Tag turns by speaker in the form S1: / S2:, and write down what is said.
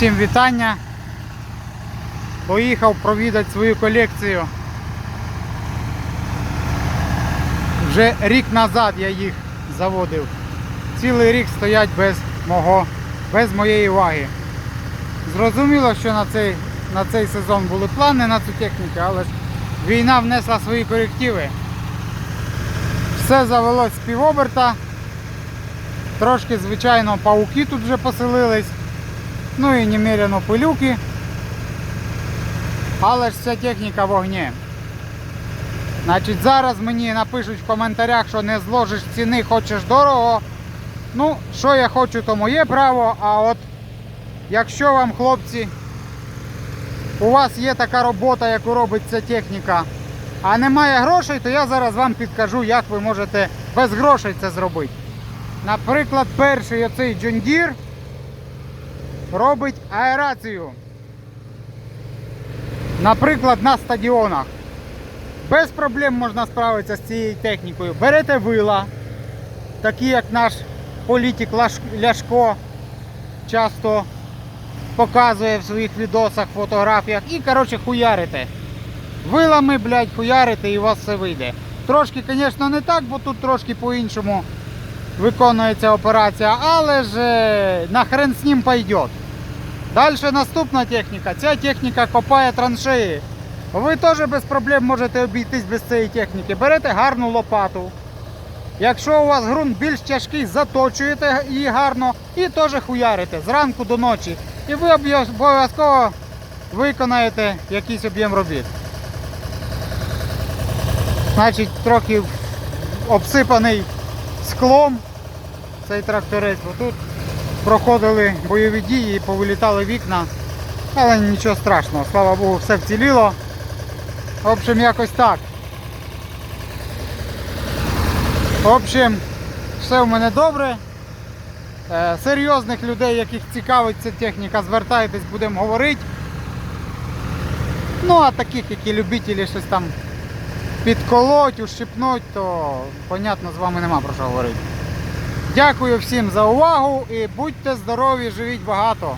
S1: Всім вітання. Поїхав провідати свою колекцію. Вже рік назад я їх заводив. Цілий рік стоять без мого, без моєї уваги. Зрозуміло, що на цей, на цей сезон були плани на цю техніку, але ж війна внесла свої корективи. Все завелось з півоберта. Трошки, звичайно, пауки тут вже поселились. Ну і немерено пилюки. Але ж ця техніка в огні. Значить, зараз мені напишуть в коментарях, що не зложиш ціни, хочеш дорого. Ну, що я хочу, то моє право. А от якщо вам, хлопці, у вас є така робота, яку робить ця техніка, а немає грошей, то я зараз вам підкажу, як ви можете без грошей це зробити. Наприклад, перший оцей Deere робить аерацію. Наприклад, на стадіонах. Без проблем можна справитися з цією технікою. Берете вила, такі як наш політик Ляшко часто показує в своїх відосах, фотографіях і, коротше, хуярите. Вилами, блядь, хуярите і у вас все вийде. Трошки, звісно, не так, бо тут трошки по-іншому виконується операція, але ж е, нахрен з ним пойдет. Далі наступна техніка. Ця техніка копає траншеї. Ви теж без проблем можете обійтись без цієї техніки. Берете гарну лопату. Якщо у вас ґрунт більш тяжкий, заточуєте її гарно і теж хуярите зранку до ночі. І ви обов'язково виконаєте якийсь об'єм робіт. Значить, трохи обсипаний склом цей тракторець, бо тут проходили бойові дії повилітали вікна. Але нічого страшного, слава Богу, все вціліло. В общем, якось так. В общем, все в мене добре. Е, Серйозних людей, яких цікавить ця техніка, звертайтесь, будемо говорити. Ну, а таких, які любителі щось там підколоть, ущипнуть, то, понятно, з вами нема про що говорити. Дякую всім за увагу і будьте здорові, живіть багато.